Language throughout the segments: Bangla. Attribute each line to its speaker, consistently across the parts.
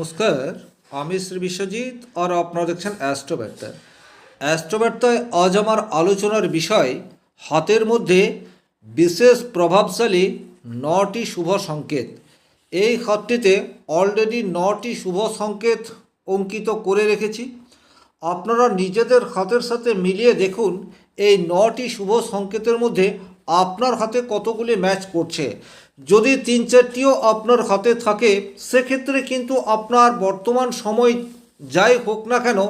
Speaker 1: নমস্কার, আমি শ্রী বিশ্বজিৎ আর আপনারা দেখছেন অ্যাস্ট্রোবার্তা। অ্যাস্ট্রোবার্তায় আজ আমার আলোচনার বিষয়, হাতের মধ্যে বিশেষ প্রভাবশালী নটি শুভ সংকেত। এই হাতটিতে অলরেডি নটি শুভ সংকেত অঙ্কিত করে রেখেছি। আপনারা নিজেদের হাতের সাথে মিলিয়ে দেখুন, এই নটি শুভ সংকেতের মধ্যে আপনার হাতে কতগুলি ম্যাচ করছে। যদি তিন চারটিও আপনার হাতে থাকে, সেক্ষেত্রে কিন্তু আপনার বর্তমান সময় যাই হোক না কেন,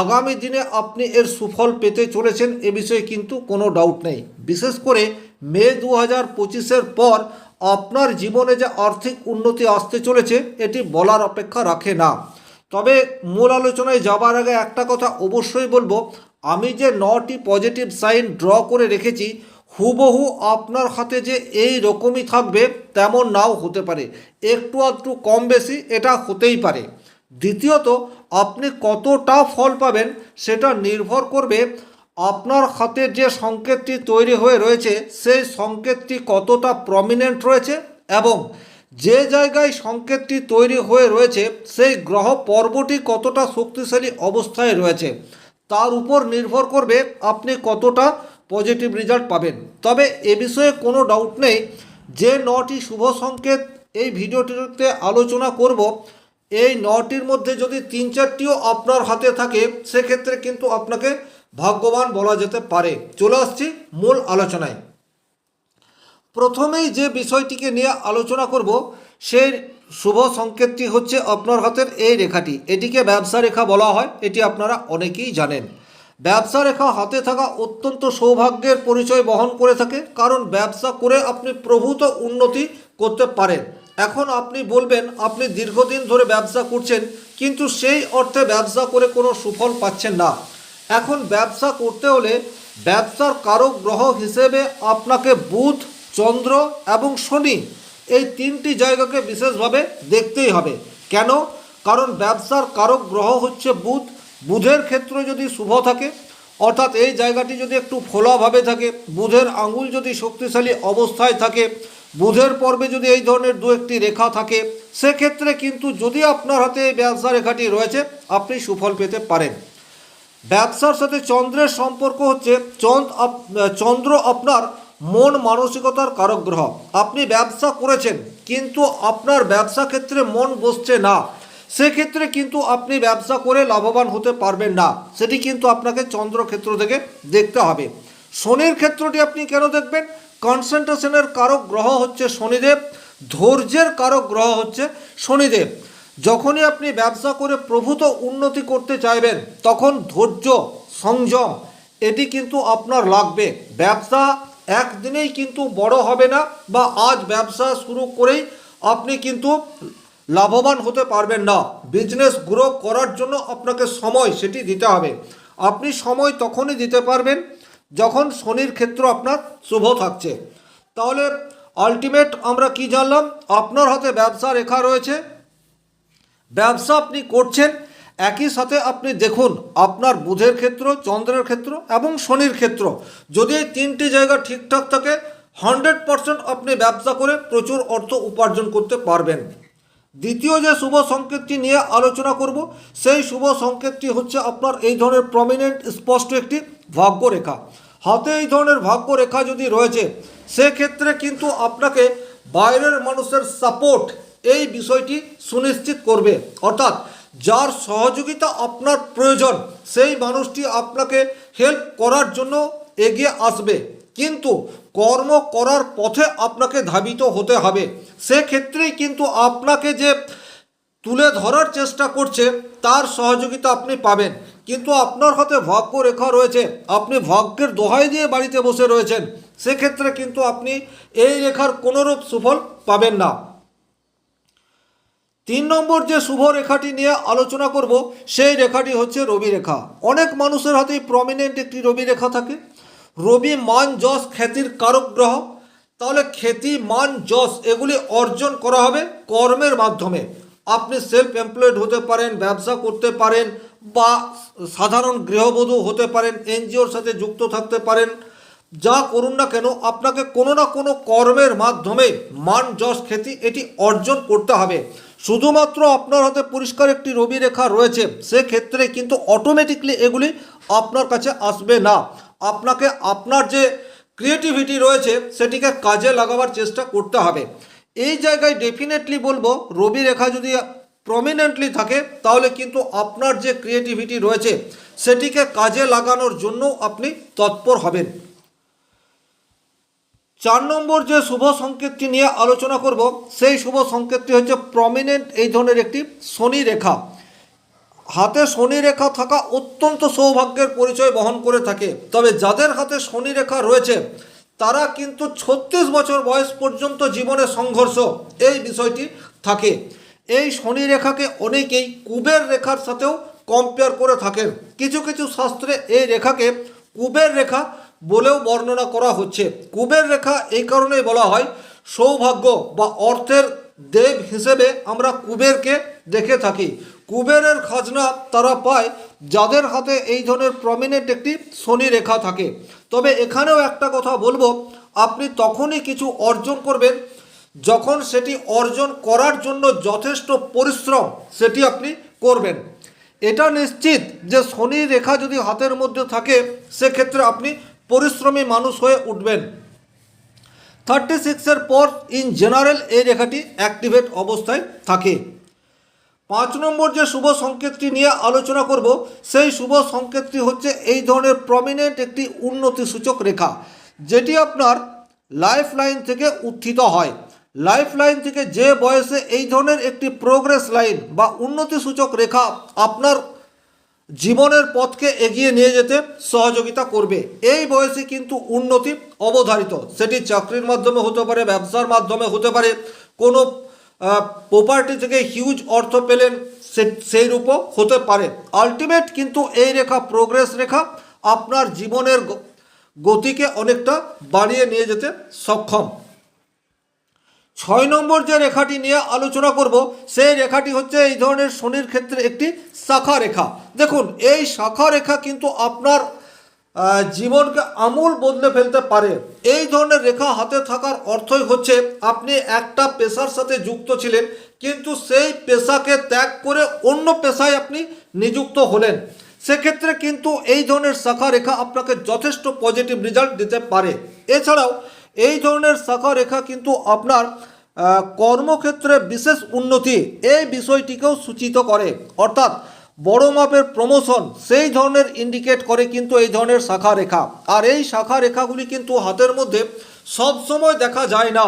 Speaker 1: আগামী দিনে আপনি এর সুফল পেতে চলেছেন এ বিষয়ে কিন্তু কোনো ডাউট নেই। বিশেষ করে মে দু হাজার পঁচিশের পর আপনার জীবনে যে আর্থিক উন্নতি আসতে চলেছে, এটি বলার অপেক্ষা রাখে না। তবে মূল আলোচনায় যাবার আগে একটা কথা অবশ্যই বলব, আমি যে নটি পজিটিভ সাইন ড্র করে রেখেছি হুবহু আপনার হাতে যে এই রকমই থাকবে, তেমন নাও হতে পারে। একটু আধটু কম বেশি এটা হতেই পারে। দ্বিতীয়ত, আপনি কতটা ফল পাবেন সেটা নির্ভর করবে আপনার হাতে যে সংকেতটি তৈরি হয়ে রয়েছে, সেই সংকেতটি কতটা প্রমিনেন্ট রয়েছে এবং যে জায়গায় সংকেতটি তৈরি হয়ে রয়েছে, সেই গ্রহ পর্বটি কতটা শক্তিশালী অবস্থায় রয়েছে। তার উপর নির্ভর করবে আপনি কতটা পজিটিভ রেজাল্ট পাবেন। তবে এ বিষয়ে কোনো ডাউট নেই। যে নটি শুভ সংকেত এই ভিডিওটিতে আলোচনা করব, এই নটির মধ্যে যদি তিন চারটিও আপনার হাতে থাকে, সেক্ষেত্রে কিন্তু আপনাকে ভাগ্যবান বলা যেতে পারে। চলে আসছি মূল আলোচনায়। প্রথমেই যে বিষয়টিকে নিয়ে আলোচনা করব, সেই শুভ সংকেতটি হচ্ছে আপনার হাতের এই রেখাটি। এটিকে ব্যবসা রেখা বলা হয়। এটি আপনারা অনেকেই জানেন। ব্যবসা রেখা হাতে থাকা অত্যন্ত সৌভাগ্যের পরিচয় বহন করে থাকে, কারণ ব্যবসা করে আপনি প্রভূত উন্নতি করতে পারেন। এখন আপনি বলবেন, আপনি দীর্ঘদিন ধরে ব্যবসা করছেন, কিন্তু সেই অর্থে ব্যবসা করে কোনো সুফল পাচ্ছেন না। এখন ব্যবসা করতে হলে ব্যবসার কারক গ্রহ হিসেবে আপনাকে বুধ, চন্দ্র এবং শনি এই তিনটি জায়গাকে বিশেষভাবে দেখতেই হবে। কেন? কারণ ব্যবসার কারক গ্রহ হচ্ছে বুধ বুধের ক্ষেত্র যদি শুভ থাকে, অর্থাৎ এই জায়গাটি যদি একটু ফোলাভাবে থাকে, বুধের আঙুল যদি শক্তিশালী অবস্থায় থাকে, বুধের পর্বে যদি এই ধরনের দু একটি রেখা থাকে, সেক্ষেত্রে কিন্তু যদি আপনার হাতে এই ব্যবসা রেখাটি রয়েছে, আপনি সুফল পেতে পারেন। ব্যবসার সাথে চন্দ্রের সম্পর্ক হচ্ছে চন্দ্র চন্দ্র আপনার মন মানসিকতার কারক গ্রহ আপনি ব্যবসা করেছেন, কিন্তু আপনার ব্যবসা ক্ষেত্রে মন বসছে না। সেক্ষেত্রে কিন্তু আপনি ব্যবসা করে লাভবান হতে পারবেন না। সেটি কিন্তু আপনাকে চন্দ্র ক্ষেত্র থেকে দেখতে হবে। শনির ক্ষেত্রটি আপনি কেন দেখবেন? কনসেন্ট্রেশনের কারক গ্রহ হচ্ছে শনিদেব, ধৈর্যের কারক গ্রহ হচ্ছে শনিদেব। যখনই আপনি ব্যবসা করে প্রভূত উন্নতি করতে চাইবেন, তখন ধৈর্য, সংযম, এটি কিন্তু আপনার লাগবে। ব্যবসা একদিনেই কিন্তু বড় হবে না বা আজ ব্যবসা শুরু করেই আপনি কিন্তু লাভবান হতে পারবেন না। বিজনেস গ্রো করার জন্য আপনাকে সময় সেটি দিতে হবে। আপনি সময় তখনই দিতে পারবেন যখন শনির ক্ষেত্র আপনার শুভ থাকছে। তাহলে আলটিমেট আমরা কি জানলাম? আপনার হাতে ব্যবসা রেখা রয়েছে। ব্যবসা আপনি করছেন, একই সাথে আপনি দেখুন আপনার বুধের ক্ষেত্র, চন্দ্রের ক্ষেত্র এবং শনির ক্ষেত্র। যদি এই তিনটি জায়গা ঠিকঠাক থাকে হান্ড্রেড পারসেন্ট আপনি ব্যবসা করে প্রচুর অর্থ উপার্জন করতে পারবেন। দ্বিতীয় যে শুভ সংকেতটি নিয়ে আলোচনা করব, সেই শুভ সংকেতটি হচ্ছে আপনার এই ধরনের প্রমিনেন্ট স্পষ্ট একটি ভাগ্যরেখা। হাতে এই ধরনের ভাগ্যরেখা যদি রয়েছে, সেক্ষেত্রে কিন্তু আপনাকে বাইরের মানুষের সাপোর্ট এই বিষয়টি সুনিশ্চিত করবে। অর্থাৎ যার সহযোগিতা আপনার প্রয়োজন, সেই মানুষটি আপনাকে হেল্প করার জন্য এগিয়ে আসবে। কিন্তু কর্ম করার পথে আপনাকে ধাবিত হতে হবে। সেক্ষেত্রেই কিন্তু আপনাকে যে তুলে ধরার চেষ্টা করছে, তার সহযোগিতা আপনি পাবেন। কিন্তু আপনার হাতে ভাগ্য রেখা রয়েছে। আপনি ভাগ্যের দোহাই দিয়ে বাড়িতে বসে রয়েছেন। সেক্ষেত্রে কিন্তু আপনি এই রেখার কোনোরূপ সুফল পাবেন না। তিন নম্বর যে শুভ রেখাটি নিয়ে আলোচনা করব, সেই রেখাটি হচ্ছে রবি রেখা অনেক মানুষের হাতেই প্রমিনেন্ট একটি রবি রেখা থাকে। রবি মান যশ খ্যাতির কারক গ্রহ, তাহলে খ্যাতি মান যশ এগুলি অর্জন করা হবে কর্মের মাধ্যমে। আপনি সেলফ এমপ্লয়েড হতে পারেন, ব্যবসা করতে পারেন বা সাধারণ গৃহবধূ হতে পারেন, এনজিওর সাথে যুক্ত থাকতে পারেন। যা করুন না কেন, আপনাকে কোনো না কোনো কর্মের মাধ্যমে মান যশ খ্যাতি এটি অর্জন করতে হবে। শুধুমাত্র আপনার হাতে পরিষ্কার একটি রবি রেখা রয়েছে, সেক্ষেত্রে কিন্তু অটোমেটিকলি এগুলি আপনার কাছে আসবে না। আপনাকে আপনার যে ক্রিয়েটিভিটি রয়েছে সেটিকে কাজে লাগাবার চেষ্টা করতে হবে। এই জায়গায় ডেফিনেটলি বলব, রবি রেখা যদি প্রমিনেন্টলি থাকে, তাহলে কিন্তু আপনার যে ক্রিয়েটিভিটি রয়েছে সেটিকে কাজে লাগানোর জন্য আপনি তৎপর হবেন। চার নম্বর যে শুভ সংকেতটি নিয়ে আলোচনা করব, সেই শুভ সংকেতটি হচ্ছে প্রমিনেন্ট এই ধরনের একটি শনি রেখা। হাতে শনি রেখা থাকা অত্যন্ত সৌভাগ্যের পরিচয় বহন করে থাকে। তবে যাদের হাতে শনি রেখা রয়েছে, তারা কিন্তু ছত্রিশ বছর বয়স পর্যন্ত জীবনে সংঘর্ষ, এই বিষয়টি থাকে। এই শনি রেখাকে অনেকেই কুবের রেখার সাথেও কম্পেয়ার করে থাকেন। কিছু কিছু শাস্ত্রে এই রেখাকে কুবের রেখা বলেও বর্ণনা করা হচ্ছে। কুবের রেখা এই কারণেই বলা হয় সৌভাগ্য বা অর্থের দেব হিসেবে আমরা কুবেরকে দেখে থাকি। কুবেরের খাজনা তারা পায়, যাদের হাতে এই ধরনের প্রমিনেন্ট একটি শনি রেখা থাকে। তবে এখানেও একটা কথা বলব, আপনি তখনই কিছু অর্জন করবেন, যখন সেটি অর্জন করার জন্য যথেষ্ট পরিশ্রম সেটি আপনি করবেন। এটা নিশ্চিত যে শনি রেখা যদি হাতের মধ্যে থাকে, সেক্ষেত্রে আপনি পরিশ্রমী মানুষ হয়ে উঠবেন। থার্টি সিক্সের পর ইন জেনারেল এই রেখাটি অ্যাক্টিভেট অবস্থায় থাকে। পাঁচ নম্বর যে শুভ সংকেতটি নিয়ে আলোচনা করব, সেই শুভ সংকেতটি হচ্ছে এই ধরনের প্রমিনেন্ট একটি উন্নতি সূচক রেখা, যেটি আপনার লাইফ লাইন থেকে উত্থিত হয়। লাইফ লাইন থেকে যে বয়সে এই ধরনের একটি প্রোগ্রেস লাইন বা উন্নতি সূচক রেখা আপনার জীবনের পথকে এগিয়ে নিয়ে যেতে সহযোগিতা করবে। এই বয়সে কিন্তু উন্নতি অবধারিত। সেটি চাকরির মাধ্যমে হতে পারে, ব্যবসার মাধ্যমে হতে পারে, কোনো প্রপার্টি থেকে হিউজ অর্থ পেলেন সেই রূপও হতে পারে। আলটিমেট কিন্তু এই রেখা প্রোগ্রেস রেখা আপনার জীবনের গতিকে অনেকটা বাড়িয়ে নিয়ে যেতে সক্ষম। ছয় নম্বর যে রেখাটি নিয়ে আলোচনা করব, সেই রেখাটি হচ্ছে এই ধরনের শনির ক্ষেত্রে একটি শাখা রেখা। দেখুন, এই শাখা রেখা কিন্তু আপনার জীবনকে আমূল বদলে ফেলতে পারে। এই ধরনের রেখা হাতে থাকার অর্থই হচ্ছে আপনি একটা পেশার সাথে যুক্ত ছিলেন, কিন্তু সেই পেশাকে ত্যাগ করে অন্য পেশায় আপনি নিযুক্ত হলেন। সেক্ষেত্রে কিন্তু এই ধরনের শাখা রেখা আপনাকে যথেষ্ট পজিটিভ রেজাল্ট দিতে পারে। এছাড়াও, এই ধরনের শাখা রেখা কিন্তু আপনার কর্মক্ষেত্রে বিশেষ উন্নতি, এই বিষয়টিকেও সূচিত করে। অর্থাৎ বড় মাপের প্রমোশন সেই ধরনের ইন্ডিকেট করে কিন্তু এই ধরনের শাখা রেখা। আর এই শাখা রেখাগুলি কিন্তু হাতের মধ্যে সব সময় দেখা যায় না।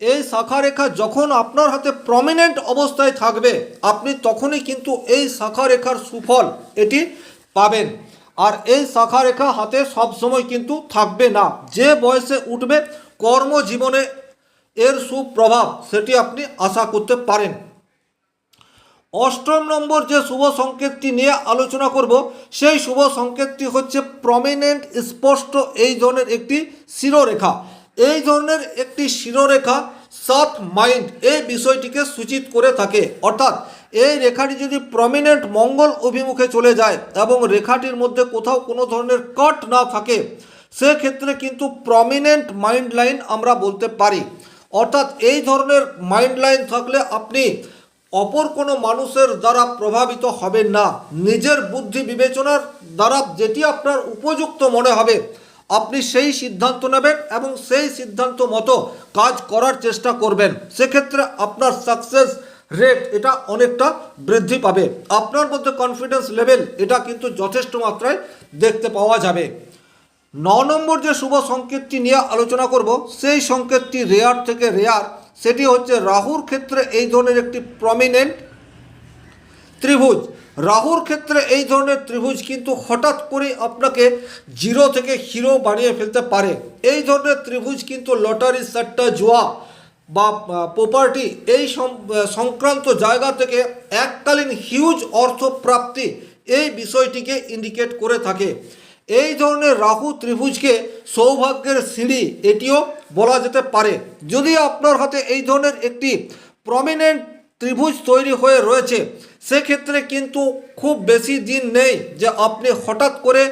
Speaker 1: এই শাখা রেখা যখন আপনার হাতে প্রমিনেন্ট অবস্থায় থাকবে, আপনি তখনই কিন্তু এই শাখা রেখার সুফল এটি পাবেন। আর এই শাখা রেখা হাতে সব সময় কিন্তু থাকবে না। যে বয়সে উঠবে, কর্মজীবনে এর সুপ্রভাব সেটি আপনি আশা করতে পারেন। অষ্টম নম্বর যে শুভ সংকেতটি নিয়ে আলোচনা করব, সেই শুভ সংকেতটি হচ্ছে প্রমিনেন্ট স্পষ্ট এই ধরনের একটি শিরোরেখা। এই ধরনের একটি শিরোরেখা সফট মাইন্ড এই বিষয়টিকে সূচিত করে থাকে। অর্থাৎ এই রেখাটি যদি প্রমিনেন্ট মঙ্গল অভিমুখে চলে যায় এবং রেখাটির মধ্যে কোথাও কোনো ধরনের কট না থাকে, সেক্ষেত্রে কিন্তু প্রমিনেন্ট মাইন্ড লাইন আমরা বলতে পারি। অর্থাৎ এই ধরনের মাইন্ড লাইন থাকলে আপনি অপর কোনো মানুষের দ্বারা প্রভাবিত হবে না। নিজের বুদ্ধি বিবেচনার দ্বারা যেটি আপনার উপযুক্ত মনে হবে, আপনি সেই সিদ্ধান্ত নেবেন এবং সেই সিদ্ধান্ত মতো কাজ করার চেষ্টা করবেন। সেক্ষেত্রে আপনার সাকসেস রেট এটা অনেকটা বৃদ্ধি পাবে। আপনার মধ্যে কনফিডেন্স লেভেল এটা কিন্তু যথেষ্ট মাত্রায় দেখতে পাওয়া যাবে। ন নম্বর যে শুভ সংকেতটি নিয়ে আলোচনা করব, সেই সংকেতটি রেয়ার থেকে রেয়ার সেটি হচ্ছে রাহুর ক্ষেত্রে এই ধরনের একটি প্রমিনেন্ট ত্রিভুজ। রাহুর ক্ষেত্রে এই ধরনের ত্রিভুজ কিন্তু হঠাৎ করে আপনাকে জিরো থেকে হিরো বানিয়ে ফেলতে পারে। এই ধরনের ত্রিভুজ কিন্তু লটারি, সাট্টা, জোয়া বা প্রপার্টি এই সংক্রান্ত জায়গা থেকে এককালীন হিউজ অর্থ প্রাপ্তি এই বিষয়টিকে ইন্ডিকেট করে থাকে। এই ধরনের রাহু ত্রিভুজকে সৌভাগ্যের সিঁড়ি এটিও বলা যেতে পারে। যদি আপনার হাতে এই ধরনের একটি প্রমিনেন্ট ত্রিভুজ তৈরি হয়ে রয়েছে, সেক্ষেত্রে কিন্তু খুব বেশি দিন নেই যে আপনি হঠাৎ করে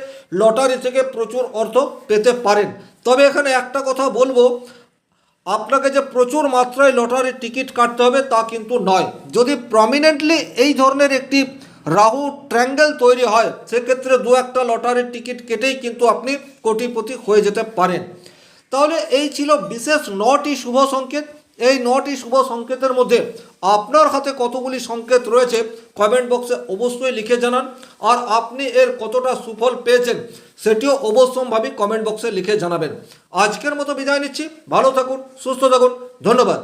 Speaker 1: লটারি থেকে প্রচুর অর্থ পেতে পারেন। তবে এখানে একটা কথা বলব, আপনাকে যে প্রচুর মাত্রায় লটারির টিকিট কাটতে হবে তা কিন্তু নয়। যদি প্রমিনেন্টলি এই ধরনের একটি রাহু ট্র্যাঙ্গেল তৈরি হয়, সেক্ষেত্রে দু একটা লটারির টিকিট কেটেই কিন্তু আপনি কোটিপতি হয়ে যেতে পারেন। তাহলে এই ছিল বিশেষ নটি শুভ সংকেত। এই নটি শুভ সংকেতের মধ্যে আপনার হাতে কতগুলি সংকেত রয়েছে, কমেন্ট বক্সে অবশ্যই লিখে জানান। আর আপনি এর কতটা সুফল পেয়েছেন, সেটিও অবশ্যম্ভাবী কমেন্ট বক্সে লিখে জানাবেন। আজকের মতো বিদায় নিচ্ছি। ভালো থাকুন, সুস্থ থাকুন। ধন্যবাদ।